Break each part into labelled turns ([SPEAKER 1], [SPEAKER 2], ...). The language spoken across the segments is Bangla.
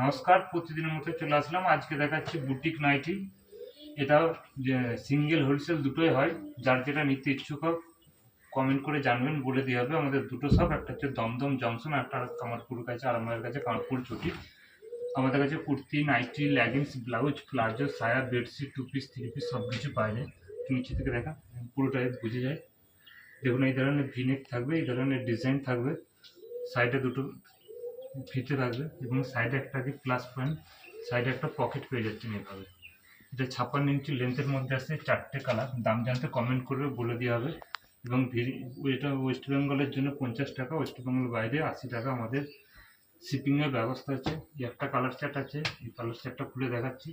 [SPEAKER 1] নমস্কার, প্রতিদিনের মতো চলে আসলাম। আজকে দেখাচ্ছি বুটিক নাইটি। এটা সিঙ্গেল হোলসেল দুটোই হয়। যার যেটা নিতে ইচ্ছুক কমেন্ট করে জানবেন, বলে দিয়ে হবে। আমাদের দুটো সব একটা হচ্ছে দমদম জংশন, আর একটা কামারপুর কাছে আরামবাগের কাছে কামারপুর চটি। আমাদের কাছে kurti, nighty leggings blouse palazzo, সায়া bedsheet two piece three piece সব কিছু পাওয়া যায়। একটু নিচে থেকে দেখা, পুরোটাই বুঝে যায়। দেখুন, এই ধরনের ভিনেক থাকবে, এই ধরনের ডিজাইন থাকবে। সাইডে দুটো ফিতে থাকবে এবং সাইডে একটা কি প্লাস পয়েন্ট সাইডে একটা পকেট পেয়ে যাচ্ছেন এভাবে। এটা ছাপ্পান্ন ইঞ্চি লেন্থের মধ্যে আসছে চারটে কালার দাম জানতে কমেন্ট করবে, বলে দেওয়া হবে। এবং এটা ওয়েস্ট বেঙ্গলের জন্য পঞ্চাশ টাকা ওয়েস্ট বেঙ্গল বাইরে আশি টাকা আমাদের। শিপিংয়ের ব্যবস্থা আছে একটা কালার চার্ট আছে, এই কালার চার্টটা খুলে দেখাচ্ছি।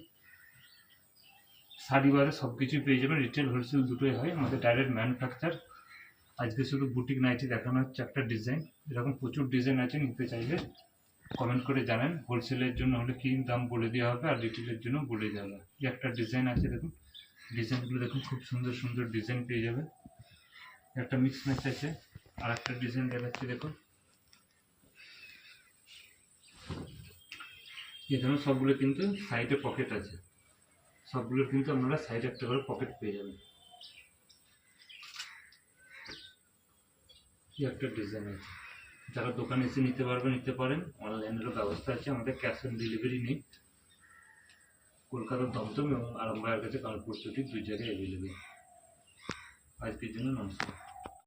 [SPEAKER 1] শাড়ি বারে সব কিছুই পেয়ে যাবেন রিটেল হোলসেল দুটোই হয়। আমাদের ডাইরেক্ট ম্যানুফ্যাকচার আজকে শুধু বুটিক নাইটি দেখানো হচ্ছে একটা ডিজাইন এরকম প্রচুর ডিজাইন আছে, নিতে চাইলে। কমেন্ট করে জানেন। হোলসেলের জন্য হলে কী দাম বলে দেওয়া হবে আর রিটেলের জন্য বলে দেওয়া হবে। একটা ডিজাইন আছে দেখুন। ডিজাইনগুলো দেখুন, খুব সুন্দর সুন্দর ডিজাইন পেয়ে যাবে। একটা মিক্স ম্যাচ আছে। আর একটা ডিজাইন দেখাচ্ছি দেখুন। ধরুন সবগুলো কিন্তু সাইডে পকেট আছে। সবগুলোর কিন্তু আপনারা সাইডে একটা করে পকেট পেয়ে যাবেন। একটা ডিজাইন আছে। যারা দোকানে এসে নিতে পারবে, নিতে পারেন। অনলাইনেরও ব্যবস্থা আছে, আমাদের ক্যাশ অন ডেলিভারি নেই। কলকাতার দমদম এবং আরামবাগের কাছে কানপুর চটি দুই জায়গায় অ্যাভেলেবেল আজকের জন্য নমস্কার।